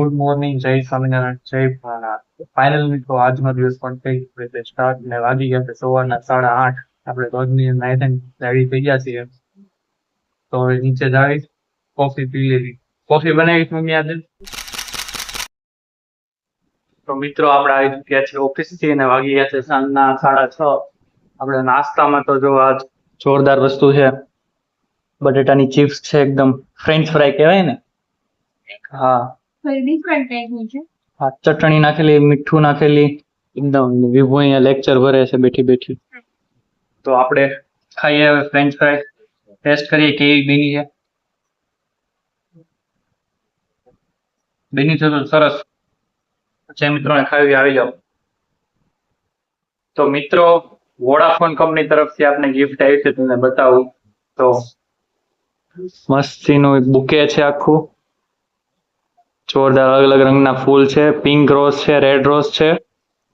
Good morning, જય સ્વામિનારાયણ, જય Bholanath final મિત્રો, આજનો દિવસ પણ થઈ રીતે સ્ટાર્ટ ને વાગી ગયા છે, સવારના સાડા આઠ. આપણે રોજની એન્ડ રેડી થઈ ગયા છીએ. તો હવે નીચે જાવી કોફી પી લેવી. કોફી બનાવી મમ્મી આજે? તો મિત્રો, આપણે આવી ચુક્યા છે ઓફિસથી અને વાગી ગયા છે સાંજના સાડા છ. આપણે નાસ્તામાં તો જો આજ જોરદાર વસ્તુ છે, બટેટાની ચિપ્સ છે, એકદમ ફ્રેન્ચ ફ્રાય કહેવાય ને? હા. ડિફરન્ટ ટાઈપની છે. હા, ચટણી નાખેલી, મીઠું નાખેલી. એકદમ વિભુ અહીંયા લેક્ચર ભરે છે, બેઠી બેઠી. તો આપણે ખાઈએ હવે ફ્રેન્ચ ફ્રાય ટેસ્ટ કરીએ કેવી બની છે. બની છે તો સરસ. જે મિત્રોને ખાવી આવી જાઓ. તો મિત્રો, વોડાફોન કંપની તરફથી આપને ગિફ્ટ આવી છે, તમને બતાવું. તો મસ્તીનું બુકે છે આખું. જોરદાર અલગ અલગ રંગના ફૂલ છે. પિંક રોઝ છે રેડ રોઝ છે,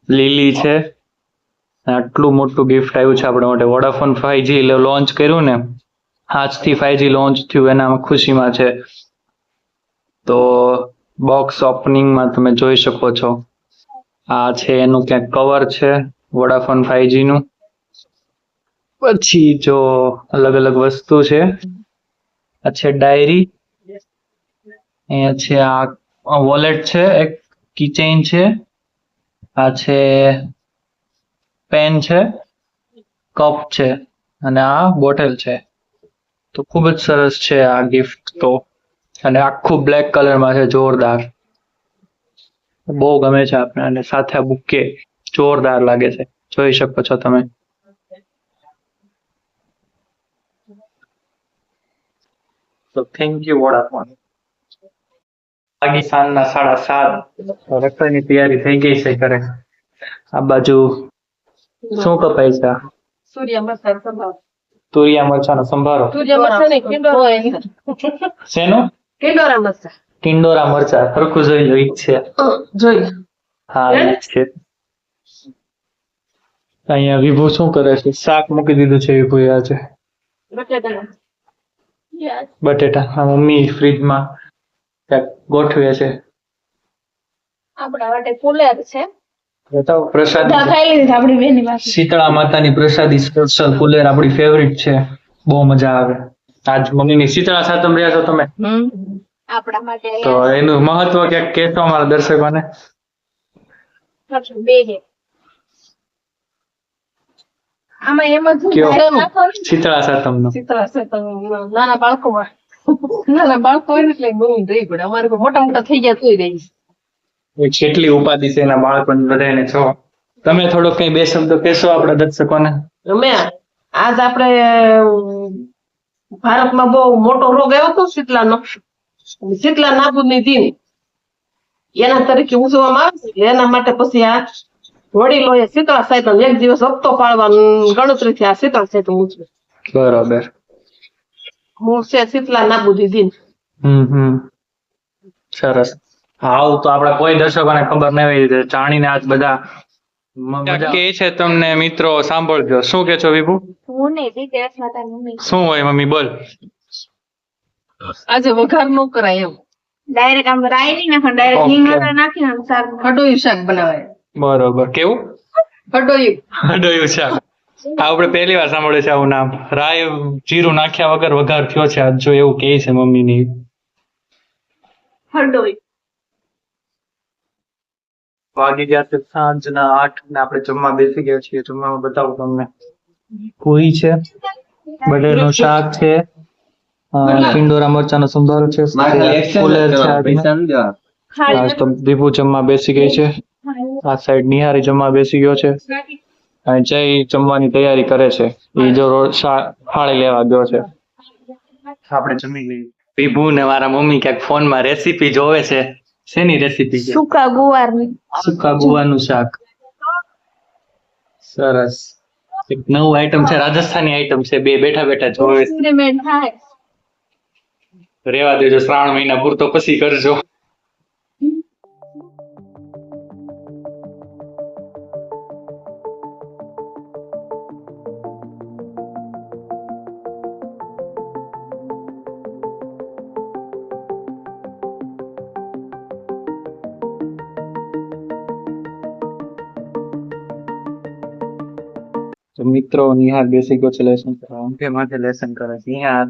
લીલી છે. આટલું મોટું ગિફ્ટ આવ્યું છે આપણા માટે. વોડાફોન ફાઈવજી લોન્ચ કર્યું ને, આજથી ફાઈવજી લોન્ચ થયું, એનામાં ખુશીમાં છે. તો બોક્સ ઓપનિંગમાં તમે જોઈ શકો છો. આ છે, એનું ક્યાંક કવર છે વોડાફોન ફાઈવજીનું પછી જો અલગ અલગ વસ્તુ છે. આ છે ડાયરી અહીંયા છે આ વોલેટ છે, એક કીચેઇન છે, આ છે પેન છે કપ છે, અને આ બોટલ છે. તો ખૂબ જ સરસ છે આ ગિફ્ટ તો. અને આખું બ્લેક કલરમાં છે, જોરદાર. બહુ ગમે છે આપણે અને સાથે આ બુકે જોરદાર લાગે છે. જોઈ શકો છો તમે. તો થેન્ક યુ વોડાફોન. સાંજના સાડા સાત રક્ષાની તૈયારી થઈ ગઈ છે ઘરે. આ બાજુ શું કપાય છે? તુરિયા મરચાનો સંભારો. શેનો? શેનું કિંડોરા ટિંડોરા મરચા. સરખું જોઈ લો છે. જોઈ હા છે. અહીંયા વિભુ શું કરે છે? શાક મૂકી દીધું છે વિભુ આજે. બટેટા. આ મમ્મી ફ્રીજમાં ક્યાંક ગોઠવે છે આપણા માટે કુલર છે. બતાવો પ્રસાદી ખાઈ લીધી આપણી બેની પાસે. શીતળા માતાની પ્રસાદી સ્પેશિયલ કુલેર આપણી ફેવરિટ છે. બહુ મજા આવે. આજ મમ્મીની શીતળા સાતમ રહ્યા છો તમે? આપણા માટે તો એનું મહત્વ ક્યાંક કહેશો અમારા દર્શકોને? બે આમાં એમ જ. શીતળા સાતમ શીતળા સાતમ નાના બાળકોમાં નાના બાળકો હોય એટલે બહુ રહી પડે. અમારે મોટા મોટા થઈ ગયા તોય રહી કેટલી ઉપાધિ છે એના બાળકોને બધાને છો તમે થોડો કઈ બે શબ્દો કહેશો આપણા દર્શકોને? અમે આજ આપણે ભારતમાં બહુ મોટો રોગ આવ્યો હતો શીતલાનો. શીતલા નાબૂદની દિન. એના તરીકે ઉજવવામાં આવે છે. એના માટે પછી આ વડીલોએ શીતળા સાહેબ એક દિવસ હપ્તો પાડવાનું ગણતરીથી આ શીતળા સાહેબ ઉજવે. બરોબર. હું શીતલા હમ હમ. સરસ. હાવ તો આપડા કોઈ દર્શકોને ખબર નહીં હોય જાણીને આજ બધા કે છે તમને મિત્રો સાંભળજો. શું કે છો વિભુ? શું હોય મમ્મી બોલ. આજે વઘાર ન કરાય એમ. ડાયરેક્ટ આમ રાઈ નહીં નાખવાનું ડાયરેક્ટ વગર નાખીને શાક ખડોયું શાક બનાવાય બરોબર. કેવું? ખડોયું હડોયું શાક. આ આપણે પહેલી વાર સાંભળ્યું છે આવું નામ. રાય જીરું નાખ્યા વગર વઘાર થયો છે આજ જો એવું કહે છે મમ્મીની. હરડોઈ. વાગી ગયા છે સાંજના આઠ ને આપણે જમવા બેસી ગયા છીએ. જમવામાં બતાવું તમને. પૂરી છે બટેરનું શાક છે પિંડોરા મરચા મરચાનો સંભારો છે ફુલેર છે આજ તો દીપુ જમવા બેસી ગઈ છે. આ સાઈડ નિહારી જમવા બેસી ગયો છે. જય જમવાની તૈયારી કરે છે. એ જો ફાળી લેવા ગયો છે. આપણે જમી લઈએ. વિભુ ને મારા મમ્મી ક્યાંક ફોનમાં રેસીપી જોવે છે. શેની રેસીપી છે? સુકા ગુવારની. સુકા ગુવાનું શાક. સરસ. એક નવું આઈટમ છે રાજસ્થાની આઈટમ છે. બે બેઠા બેઠા જોવે. છે. રેવા દેજો શ્રાવણ મહિના પૂરતો પછી કરજો. તો મિત્રો નિહાર બેસી ગયો છે લેસન કરવા. અંકે માથે લેસન કરે છે. નિહાર.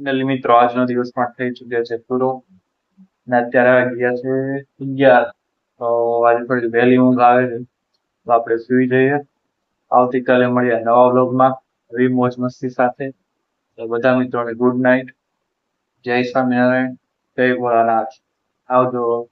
એટલે મિત્રો આજનો દિવસ પણ થઈ ચુક્યો છે પૂરો. ને અત્યારે ગયા છે અગિયાર. તો આજે થોડી વહેલી ઊંઘ આવે છે. તો આપણે સુઈ જઈએ. આવતીકાલે મળીએ નવા વ્લોગમાં નવી મોજ મસ્તી સાથે. તો બધા મિત્રોને ગુડ નાઇટ જય સ્વામિનારાયણ. જય ભોળાનાથ. આવજો.